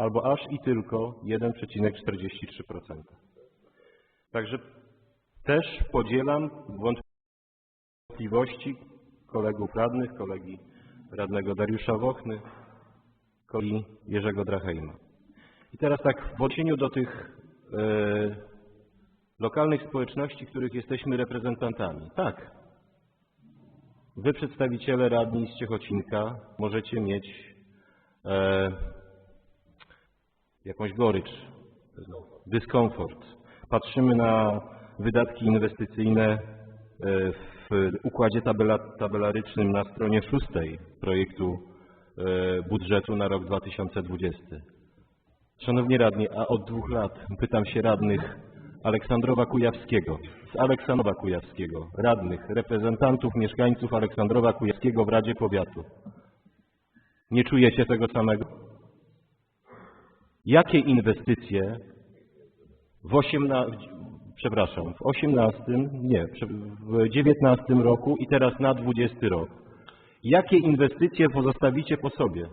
albo aż i tylko 1,43%. Także też podzielam wątpliwości kolegów radnych, kolegi radnego Dariusza Wochny, kolegi Jerzego Drachejma. I teraz tak w odniesieniu do tych e, lokalnych społeczności, których jesteśmy reprezentantami. Tak, wy przedstawiciele radni z Ciechocinka możecie mieć e, jakąś gorycz, dyskomfort. Patrzymy na wydatki inwestycyjne e, w układzie tabela, tabelarycznym na stronie szóstej projektu e, budżetu na rok 2020. Szanowni radni, a od dwóch lat pytam się radnych Aleksandrowa Kujawskiego, z Aleksandrowa Kujawskiego, radnych, reprezentantów mieszkańców Aleksandrowa Kujawskiego w Radzie Powiatu. Nie czujecie tego samego? Jakie inwestycje w 18, przepraszam, w 18, nie, w 19 roku i teraz na 20 rok. Jakie inwestycje pozostawicie po sobie?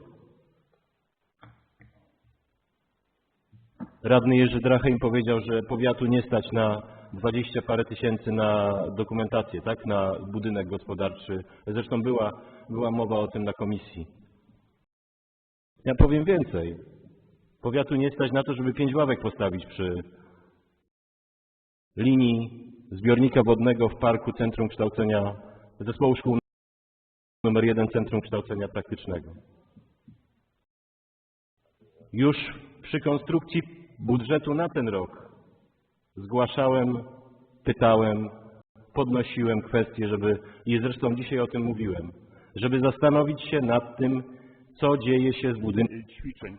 Radny Jerzy Dracheń powiedział, że powiatu nie stać na 20 parę tysięcy na dokumentację, tak? Na budynek gospodarczy. Zresztą była, była mowa o tym na komisji. Ja powiem więcej. Powiatu nie stać na to, żeby pięć ławek postawić przy linii zbiornika wodnego w parku Centrum Kształcenia Zespołu Szkół nr 1 Centrum Kształcenia Praktycznego. Już przy konstrukcji budżetu na ten rok zgłaszałem, pytałem, podnosiłem kwestie, żeby, i zresztą dzisiaj o tym mówiłem, żeby zastanowić się nad tym, co dzieje się z budynkiem. ćwiczeń.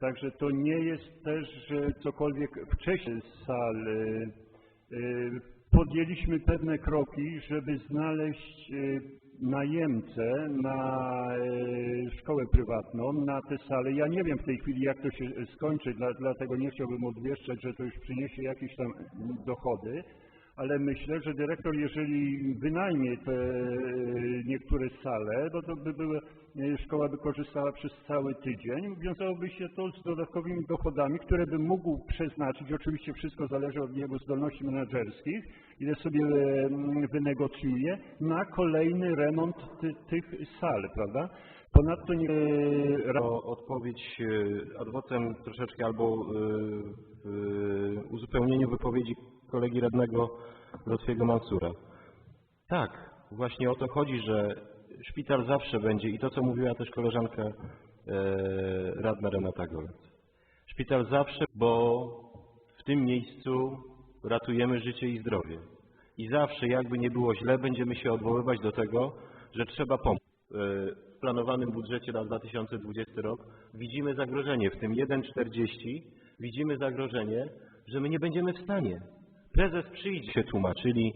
Także to nie jest też, że cokolwiek wcześniej z sal y, podjęliśmy pewne kroki, żeby znaleźć y, najemcę na y, szkołę prywatną, na te sale. Ja nie wiem w tej chwili, jak to się skończy, dla, dlatego nie chciałbym obwieszczać, że to już przyniesie jakieś tam dochody, ale myślę, że dyrektor, jeżeli wynajmie te e, niektóre sale, no to by były, e, szkoła by korzystała przez cały tydzień. Wiązałoby się to z dodatkowymi dochodami, które by mógł przeznaczyć, oczywiście wszystko zależy od jego zdolności menedżerskich, ile sobie e, wynegocjuje, na kolejny remont ty, tych sal, prawda? Ponadto nie, odpowiedź adwokatem troszeczkę albo w uzupełnieniu wypowiedzi kolegi radnego Lotfiego Mansura. Tak, właśnie o to chodzi, że szpital zawsze będzie i to, co mówiła też koleżanka e, radna Renata Golec. Szpital zawsze, bo w tym miejscu ratujemy życie i zdrowie. I zawsze, jakby nie było źle, będziemy się odwoływać do tego, że trzeba pomóc. E, W planowanym budżecie na 2020 rok widzimy zagrożenie, w tym 1,40 widzimy zagrożenie, że my nie będziemy w stanie. Prezes przyjdzie, się tłumaczyli